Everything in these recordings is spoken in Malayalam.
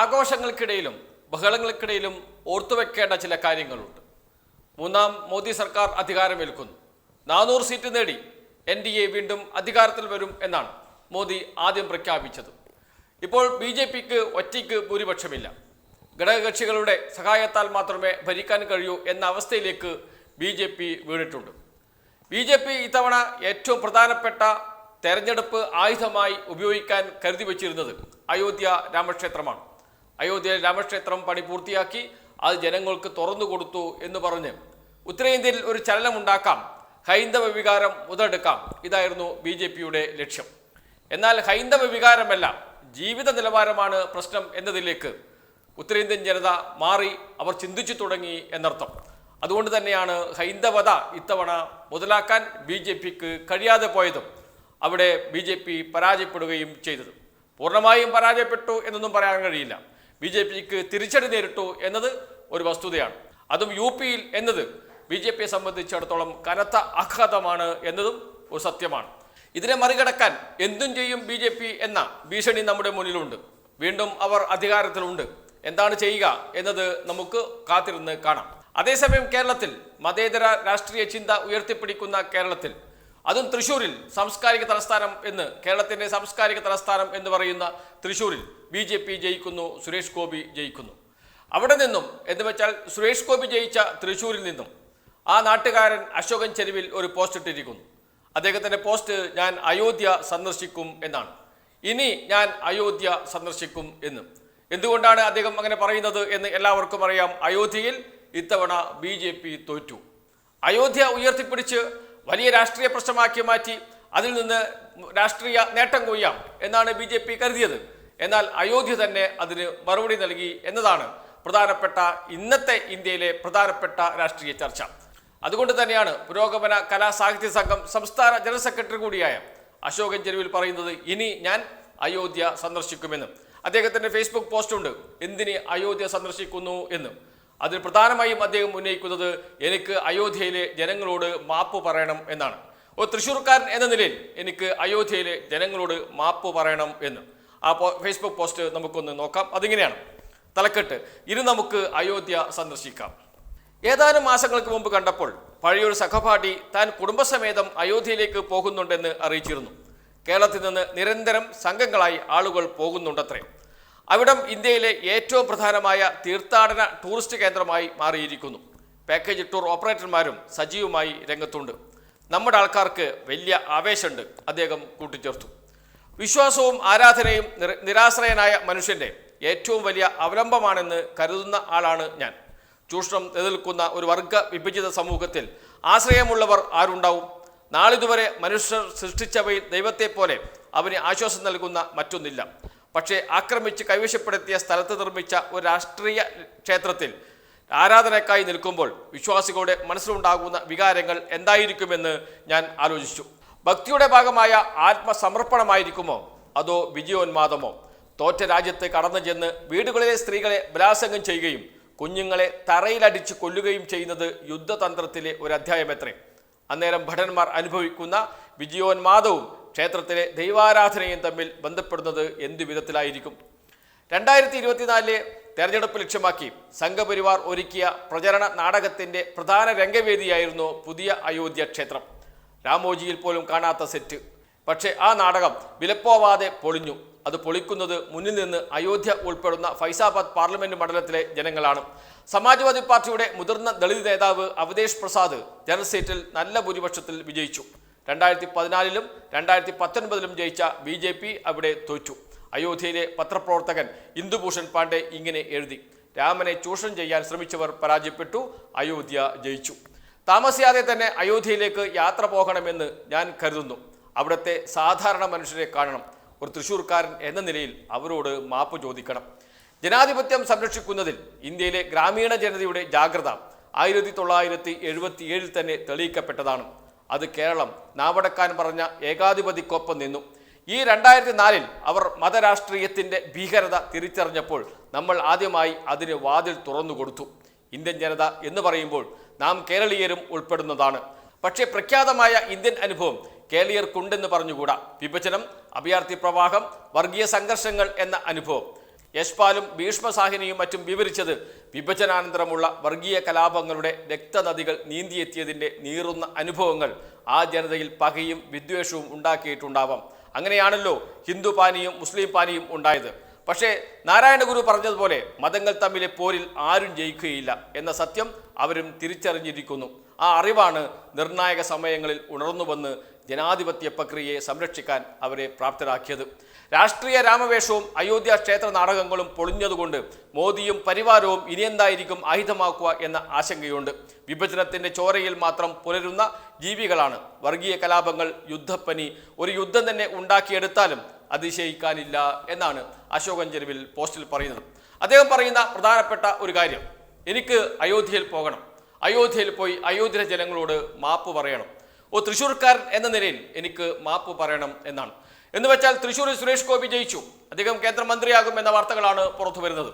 ആഘോഷങ്ങൾക്കിടയിലും ബഹളങ്ങൾക്കിടയിലും ഓർത്തുവെക്കേണ്ട ചില കാര്യങ്ങളുണ്ട്. മൂന്നാം മോദി സർക്കാർ അധികാരമേൽക്കുന്നു. നാനൂറ് സീറ്റ് നേടി എൻ ഡി എ വീണ്ടും അധികാരത്തിൽ വരും എന്നാണ് മോദി ആദ്യം പ്രഖ്യാപിച്ചത്. ഇപ്പോൾ ബി ജെ പിക്ക് ഒറ്റയ്ക്ക് ഭൂരിപക്ഷമില്ല. ഘടകകക്ഷികളുടെ സഹായത്താൽ മാത്രമേ ഭരിക്കാൻ കഴിയൂ എന്ന അവസ്ഥയിലേക്ക് ബി ജെ പി വീണിട്ടുണ്ട്. ബി ജെ പി ഇത്തവണ ഏറ്റവും പ്രധാനപ്പെട്ട തെരഞ്ഞെടുപ്പ് ആയുധമായി ഉപയോഗിക്കാൻ കരുതി വച്ചിരുന്നത് അയോധ്യ രാമക്ഷേത്രമാണ്. അയോധ്യ രാമക്ഷേത്രം പണി പൂർത്തിയാക്കി അത് ജനങ്ങൾക്ക് തുറന്നു കൊടുത്തു എന്ന് പറഞ്ഞ് ഉത്തരേന്ത്യയിൽ ഒരു ചലനമുണ്ടാക്കാം. ഹൈന്ദവ വികാരം മുതലെടുക്കാം. ഇതായിരുന്നു ബി ജെ പിയുടെ ലക്ഷ്യം. എന്നാൽ ഹൈന്ദവ വികാരമല്ല ജീവിത നിലവാരമാണ് പ്രശ്നം എന്നതിലേക്ക് ഉത്തരേന്ത്യൻ ജനത മാറി അവർ ചിന്തിച്ചു തുടങ്ങി എന്നർത്ഥം. അതുകൊണ്ട് തന്നെയാണ് ഹൈന്ദവത ഇത്തവണ മുതലാക്കാൻ ബി ജെ പിക്ക് കഴിയാതെ പോയതും അവിടെ ബി ജെ പി പരാജയപ്പെടുകയും ചെയ്തത്. പൂർണമായും പരാജയപ്പെട്ടു എന്നൊന്നും പറയാൻ കഴിയില്ല. ബി ജെ പിക്ക് തിരിച്ചടി നേരിട്ടു എന്നത് ഒരു വസ്തുതയാണ്. അതും യു പിയിൽ എന്നത് ബി ജെ പിയെ സംബന്ധിച്ചിടത്തോളം കനത്ത ആഘാതമാണ് എന്നതും ഒരു സത്യമാണ്. ഇതിനെ മറികടക്കാൻ എന്തും ചെയ്യും ബി ജെ പി എന്ന ഭീഷണി നമ്മുടെ മുന്നിലുണ്ട്. വീണ്ടും അവർ അധികാരത്തിലുണ്ട്. എന്താണ് ചെയ്യുക എന്നത് നമുക്ക് കാത്തിരുന്ന് കാണാം. അതേസമയം കേരളത്തിൽ മതേതര രാഷ്ട്രീയ ചിന്ത ഉയർത്തിപ്പിടിക്കുന്ന കേരളത്തിൽ അതും തൃശ്ശൂരിൽ സാംസ്കാരിക തലസ്ഥാനം എന്ന് കേരളത്തിന്റെ സാംസ്കാരിക തലസ്ഥാനം എന്ന് പറയുന്ന തൃശ്ശൂരിൽ ബി ജെ പി ജയിക്കുന്നു സുരേഷ് ഗോപി ജയിക്കുന്നു. അവിടെ നിന്നും എന്ന് വെച്ചാൽ സുരേഷ് ഗോപി ജയിച്ച തൃശ്ശൂരിൽ നിന്നും ആ നാട്ടുകാരൻ അശോകൻ ചെരുവിൽ ഒരു പോസ്റ്റ് ഇട്ടിരിക്കുന്നു. അദ്ദേഹത്തിന്റെ പോസ്റ്റ് ഞാൻ അയോധ്യ സന്ദർശിക്കും എന്നാണ്. ഇനി ഞാൻ അയോധ്യ സന്ദർശിക്കും എന്ന്. എന്തുകൊണ്ടാണ് അദ്ദേഹം അങ്ങനെ പറയുന്നത് എന്ന് എല്ലാവർക്കും അറിയാം. അയോധ്യയിൽ ഇത്തവണ ബി ജെ പി തോറ്റു. അയോധ്യ ഉയർത്തിപ്പിടിച്ച് വലിയ രാഷ്ട്രീയ പ്രശ്നമാക്കി മാറ്റി അതിൽ നിന്ന് രാഷ്ട്രീയ നേട്ടം കൊയ്യാം എന്നാണ് ബി കരുതിയത്. എന്നാൽ അയോധ്യ തന്നെ അതിന് മറുപടി നൽകി എന്നതാണ് പ്രധാനപ്പെട്ട ഇന്നത്തെ ഇന്ത്യയിലെ പ്രധാനപ്പെട്ട രാഷ്ട്രീയ ചർച്ച. അതുകൊണ്ട് തന്നെയാണ് പുരോഗമന കലാസാഹിത്യ സംഘം സംസ്ഥാന ജനറൽ സെക്രട്ടറി കൂടിയായ അശോകൻ ചെരുവിൽ പറയുന്നത് ഇനി ഞാൻ അയോധ്യ സന്ദർശിക്കുമെന്ന്. അദ്ദേഹത്തിന്റെ ഫേസ്ബുക്ക് പോസ്റ്റുണ്ട് എന്തിന് അയോധ്യ സന്ദർശിക്കുന്നു എന്ന്. അതിൽ പ്രധാനമായും അദ്ദേഹം ഉന്നയിക്കുന്നത് എനിക്ക് അയോധ്യയിലെ ജനങ്ങളോട് മാപ്പ് പറയണം എന്നാണ്. ഒരു തൃശ്ശൂർക്കാരൻ എന്ന നിലയിൽ എനിക്ക് അയോധ്യയിലെ ജനങ്ങളോട് മാപ്പ് പറയണം എന്ന്. ആ ഫേസ്ബുക്ക് പോസ്റ്റ് നമുക്കൊന്ന് നോക്കാം. അതിങ്ങനെയാണ്. തലക്കെട്ട്. ഇനി നമുക്ക് അയോധ്യ സന്ദർശിക്കാം. ഏതാനും മാസങ്ങൾക്ക് മുമ്പ് കണ്ടപ്പോൾ പഴയൊരു സഹപാഠി താൻ കുടുംബസമേതം അയോധ്യയിലേക്ക് പോകുന്നുണ്ടെന്ന് അറിയിച്ചിരുന്നു. കേരളത്തിൽ നിന്ന് നിരന്തരം സംഘങ്ങളായി ആളുകൾ പോകുന്നുണ്ടത്രേ. അവിടം ഇന്ത്യയിലെ ഏറ്റവും പ്രധാനമായ തീർത്ഥാടന ടൂറിസ്റ്റ് കേന്ദ്രമായി മാറിയിരിക്കുന്നു. പാക്കേജ് ടൂർ ഓപ്പറേറ്റർമാരും സജീവമായി രംഗത്തുണ്ട്. നമ്മുടെ ആൾക്കാർക്ക് വലിയ ആവേശമുണ്ട്. അദ്ദേഹം കൂട്ടിച്ചേർത്തു. വിശ്വാസവും ആരാധനയും നിരാശ്രയനായ മനുഷ്യന്റെ ഏറ്റവും വലിയ അവലംബമാണെന്ന് കരുതുന്ന ആളാണ് ഞാൻ. ചൂഷണം നിലനിൽക്കുന്ന ഒരു വർഗ വിഭജിത സമൂഹത്തിൽ ആശ്രയമുള്ളവർ ആരുണ്ടാവും? നാളിതുവരെ മനുഷ്യർ സൃഷ്ടിച്ചവയിൽ ദൈവത്തെ പോലെ അവന് ആശ്വാസം നൽകുന്ന മറ്റൊന്നില്ല. പക്ഷേ ആക്രമിച്ച് കൈവശപ്പെടുത്തിയ സ്ഥലത്ത് നിർമ്മിച്ച ഒരു രാഷ്ട്രീയ ക്ഷേത്രത്തിൽ ആരാധനക്കായി നിൽക്കുമ്പോൾ വിശ്വാസികളുടെ മനസ്സിലുണ്ടാകുന്ന വികാരങ്ങൾ എന്തായിരിക്കുമെന്ന് ഞാൻ ആലോചിച്ചു. ഭക്തിയുടെ ഭാഗമായ ആത്മസമർപ്പണമായിരിക്കുമോ? അതോ വിജയോന്മാദമോ? തോറ്റ രാജ്യത്ത് കടന്നു ചെന്ന് വീടുകളിലെ സ്ത്രീകളെ ബലാത്സംഗം ചെയ്യുകയും കുഞ്ഞുങ്ങളെ തറയിലടിച്ച് കൊല്ലുകയും ചെയ്യുന്നത് യുദ്ധതന്ത്രത്തിലെ ഒരു അധ്യായമത്രേ അന്നേരം ഭടന്മാർ അനുഭവിക്കുന്ന വിജയോന്മാദവും ക്ഷേത്രത്തിലെ ദൈവാരാധനയും തമ്മിൽ ബന്ധപ്പെടുന്നത് എന്തു വിധത്തിലായിരിക്കും? രണ്ടായിരത്തി ഇരുപത്തിനാലിലെ തെരഞ്ഞെടുപ്പ് ലക്ഷ്യമാക്കി സംഘപരിവാർ ഒരുക്കിയ പ്രചരണ നാടകത്തിന്റെ പ്രധാന രംഗവേദിയായിരുന്നു പുതിയ അയോധ്യ ക്ഷേത്രം. രാമോജിയിൽ പോലും കാണാത്ത സെറ്റ്. പക്ഷേ ആ നാടകം വിലപ്പോവാതെ പൊളിഞ്ഞു. അത് പൊളിക്കുന്നത് മുന്നിൽ നിന്ന് അയോധ്യ ഉൾപ്പെടുന്ന ഫൈസാബാദ് പാർലമെന്റ് മണ്ഡലത്തിലെ ജനങ്ങളാണ്. സമാജ്വാദി പാർട്ടിയുടെ മുതിർന്ന ദളിത് നേതാവ് അവതേഷ് പ്രസാദ് ജനറൽ സീറ്റിൽ നല്ല ഭൂരിപക്ഷത്തിൽ വിജയിച്ചു. രണ്ടായിരത്തി പതിനാലിലും രണ്ടായിരത്തി പത്തൊൻപതിലും ജയിച്ച ബി ജെ പി അവിടെ തോറ്റു. അയോധ്യയിലെ പത്രപ്രവർത്തകൻ ഇന്ദുഭൂഷൺ പാണ്ഡെ ഇങ്ങനെ എഴുതി രാമനെ ചൂഷണം ചെയ്യാൻ ശ്രമിച്ചവർ പരാജയപ്പെട്ടു അയോധ്യ ജയിച്ചു. താമസിയാതെ തന്നെ അയോധ്യയിലേക്ക് യാത്ര പോകണമെന്ന് ഞാൻ കരുതുന്നു. അവിടുത്തെ സാധാരണ മനുഷ്യരെ കാണണം. ഒരു തൃശ്ശൂർക്കാരൻ എന്ന നിലയിൽ അവരോട് മാപ്പ് ചോദിക്കണം. ജനാധിപത്യം സംരക്ഷിക്കുന്നതിൽ ഇന്ത്യയിലെ ഗ്രാമീണ ജനതയുടെ ജാഗ്രത ആയിരത്തി തൊള്ളായിരത്തി എഴുപത്തി ഏഴിൽ തന്നെ തെളിയിക്കപ്പെട്ടതാണ്. അത് കേരളം നാവടക്കാൻ പറഞ്ഞ ഏകാധിപതിക്കൊപ്പം നിന്നു. ഈ രണ്ടായിരത്തി നാലിൽ അവർ മതരാഷ്ട്രീയത്തിന്റെ ഭീകരത തിരിച്ചറിഞ്ഞപ്പോൾ നമ്മൾ ആദ്യമായി അതിന് വാതിൽ തുറന്നു കൊടുത്തു ഇന്ത്യൻ ജനത എന്ന് പറയുമ്പോൾ നാം കേരളീയരും ഉൾപ്പെടുന്നതാണ്. പക്ഷേ പ്രഖ്യാതമായ ഇന്ത്യൻ അനുഭവം കേരളീയർക്കുണ്ടെന്ന് പറഞ്ഞുകൂടാ. വിഭജനം അഭയാർത്ഥി പ്രവാഹം വർഗീയ സംഘർഷങ്ങൾ എന്ന അനുഭവം. യശ്പാലും ഭീഷ്മസാഹിനിയും മറ്റും വിവരിച്ചത് വിഭജനാനന്തരമുള്ള വർഗീയ കലാപങ്ങളുടെ രക്തനദികൾ നീന്തിയെത്തിയതിന്റെ നീറുന്ന അനുഭവങ്ങൾ ആ ജനതയിൽ പകയും വിദ്വേഷവും ഉണ്ടാക്കിയിട്ടുണ്ടാവാം. അങ്ങനെയാണല്ലോ ഹിന്ദു പാനിയും മുസ്ലിം പാനിയും ഉണ്ടായത്. പക്ഷേ നാരായണ ഗുരു പറഞ്ഞതുപോലെ മതങ്ങൾ തമ്മിലെ പോരിൽ ആരും ജയിക്കുകയില്ല എന്ന സത്യം അവരും തിരിച്ചറിഞ്ഞിരിക്കുന്നു. ആ അറിവാണ് നിർണായക സമയങ്ങളിൽ ഉണർന്നു വന്ന് ജനാധിപത്യ പ്രക്രിയയെ സംരക്ഷിക്കാൻ അവരെ പ്രാപ്തരാക്കിയത്. രാഷ്ട്രീയ രാമവേഷവും അയോധ്യ ക്ഷേത്ര നാടകങ്ങളും പൊളിഞ്ഞതുകൊണ്ട് മോദിയും പരിവാരവും ഇനിയെന്തായിരിക്കും ആയുധമാക്കുക എന്ന ആശങ്കയുണ്ട്. വിഭജനത്തിന്റെ ചോരയിൽ മാത്രം പുലരുന്ന ജീവികളാണ്. വർഗീയ കലാപങ്ങൾ യുദ്ധപ്പനി ഒരു യുദ്ധം തന്നെ ഉണ്ടാക്കിയെടുത്താലും അതിശയിക്കാനില്ല എന്നാണ് അശോകൻ ചെരുവിൽ പോസ്റ്റിൽ പറയുന്നത്. അദ്ദേഹം പറയുന്ന പ്രധാനപ്പെട്ട ഒരു കാര്യം. എനിക്ക് അയോധ്യയിൽ പോകണം. അയോധ്യയിൽ പോയി അയോധ്യ ജനങ്ങളോട് മാപ്പ് പറയണം. ഓ തൃശ്ശൂർക്കാരൻ എന്ന നിലയിൽ എനിക്ക് മാപ്പ് പറയണം എന്നാണ്. എന്ന് വെച്ചാൽ തൃശ്ശൂരിൽ സുരേഷ് ഗോപി ജയിച്ചു. അദ്ദേഹം കേന്ദ്രമന്ത്രിയാകും എന്ന വാർത്തകളാണ് പുറത്തു വരുന്നത്.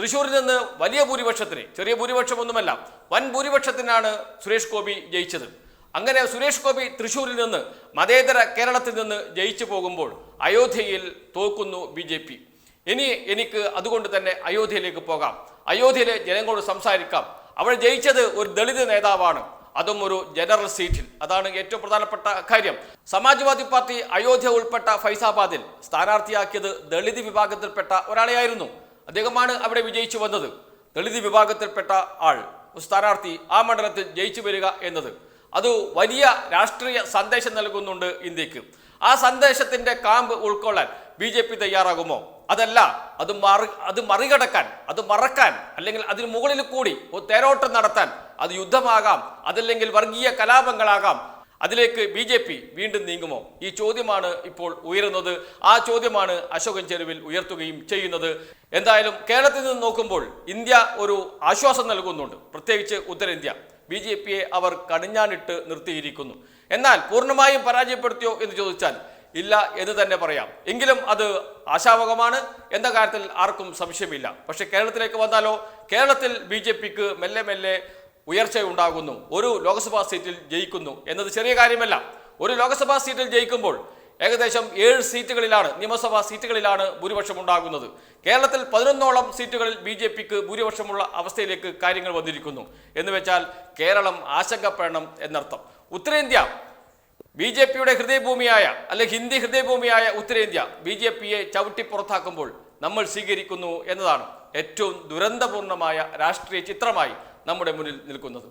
തൃശ്ശൂരിൽ നിന്ന് വലിയ ഭൂരിപക്ഷത്തിന് ചെറിയ ഭൂരിപക്ഷമൊന്നുമല്ല വൻ ഭൂരിപക്ഷത്തിനാണ് സുരേഷ് ഗോപി ജയിച്ചത്. അങ്ങനെ സുരേഷ് ഗോപി തൃശ്ശൂരിൽ നിന്ന് മതേതര കേരളത്തിൽ നിന്ന് ജയിച്ചു പോകുമ്പോൾ അയോധ്യയിൽ തോക്കുന്നു ബി ജെ പി. ഇനി എനിക്ക് അതുകൊണ്ട് തന്നെ അയോധ്യയിലേക്ക് പോകാം. അയോധ്യയിലെ ജനങ്ങളോട് സംസാരിക്കാം. അവൾ ജയിച്ചത് ഒരു ദളിത് നേതാവാണ്. അതും ഒരു ജനറൽ സീറ്റിൽ. അതാണ് ഏറ്റവും പ്രധാനപ്പെട്ട കാര്യം. സമാജ്വാദി പാർട്ടി അയോധ്യ ഉൾപ്പെട്ട ഫൈസാബാദിൽ സ്ഥാനാർത്ഥിയാക്കിയത് ദളിത് വിഭാഗത്തിൽപ്പെട്ട ഒരാളെയായിരുന്നു. അദ്ദേഹമാണ് അവിടെ വിജയിച്ചു വന്നത്. ദളിത് വിഭാഗത്തിൽപ്പെട്ട ആൾ സ്ഥാനാർത്ഥി ആ മണ്ഡലത്തിൽ ജയിച്ചു വരിക എന്നത്. അത് വലിയ രാഷ്ട്രീയ സന്ദേശം നൽകുന്നുണ്ട് ഇന്ത്യയ്ക്ക്. ആ സന്ദേശത്തിന്റെ കാമ്പ് ഉൾക്കൊള്ളാൻ ബി ജെ പി തയ്യാറാകുമോ? അതല്ല അത് മറി അത് മറികടക്കാൻ അത് മറക്കാൻ അല്ലെങ്കിൽ അതിന് മുകളിൽ കൂടി ഒരു തേരോട്ടം നടത്താൻ അത് യുദ്ധമാകാം അതല്ലെങ്കിൽ വർഗീയ കലാപങ്ങളാകാം. അതിലേക്ക് ബി ജെ പി വീണ്ടും നീങ്ങുമോ? ഈ ചോദ്യമാണ് ഇപ്പോൾ ഉയരുന്നത്. ആ ചോദ്യമാണ് അശോകൻ ചെരുവിൽ ഉയർത്തുകയും ചെയ്യുന്നത്. എന്തായാലും കേരളത്തിൽ നിന്ന് നോക്കുമ്പോൾ ഇന്ത്യ ഒരു ആശ്വാസം നൽകുന്നുണ്ട്. പ്രത്യേകിച്ച് ഉത്തരേന്ത്യ. ബി ജെ പിയെ അവർ കടിഞ്ഞാനിട്ട് നിർത്തിയിരിക്കുന്നു. എന്നാൽ പൂർണമായും പരാജയപ്പെടുത്തിയോ എന്ന് ചോദിച്ചാൽ ഇല്ല എന്ന് തന്നെ പറയാം. എങ്കിലും അത് ആശാവകമാണ് എന്ന കാര്യത്തിൽ ആർക്കും സംശയമില്ല. പക്ഷേ കേരളത്തിലേക്ക് വന്നാലോ? കേരളത്തിൽ ബി ജെ പിക്ക് മെല്ലെ മെല്ലെ ഉയർച്ചയുണ്ടാകുന്നു ഒരു ലോക്സഭാ സീറ്റിൽ ജയിക്കുന്നു എന്നത് ചെറിയ കാര്യമല്ല. ഒരു ലോക്സഭാ സീറ്റിൽ ജയിക്കുമ്പോൾ ഏകദേശം ഏഴ് സീറ്റുകളിലാണ് നിയമസഭാ സീറ്റുകളിലാണ് ഭൂരിപക്ഷം ഉണ്ടാകുന്നത് കേരളത്തിൽ പതിനൊന്നോളം സീറ്റുകളിൽ ബി ജെ പിക്ക് ഭൂരിപക്ഷമുള്ള അവസ്ഥയിലേക്ക് കാര്യങ്ങൾ വന്നിരിക്കുന്നു. എന്ന് വെച്ചാൽ കേരളം ആശങ്കപ്പെടണം എന്നർത്ഥം. ഉത്തരേന്ത്യ ബി ജെ പിയുടെ ഹൃദയഭൂമിയായ അല്ലെ ഹിന്ദി ഹൃദയഭൂമിയായ ഉത്തരേന്ത്യ ബി ജെ പിയെ ചവിട്ടി പുറത്താക്കുമ്പോൾ നമ്മൾ സ്വീകരിക്കുന്നു എന്നതാണ് ഏറ്റവും ദുരന്തപൂർണമായ രാഷ്ട്രീയ ചിത്രമായി നമ്മുടെ മുന്നിൽ നിൽക്കുന്നത്.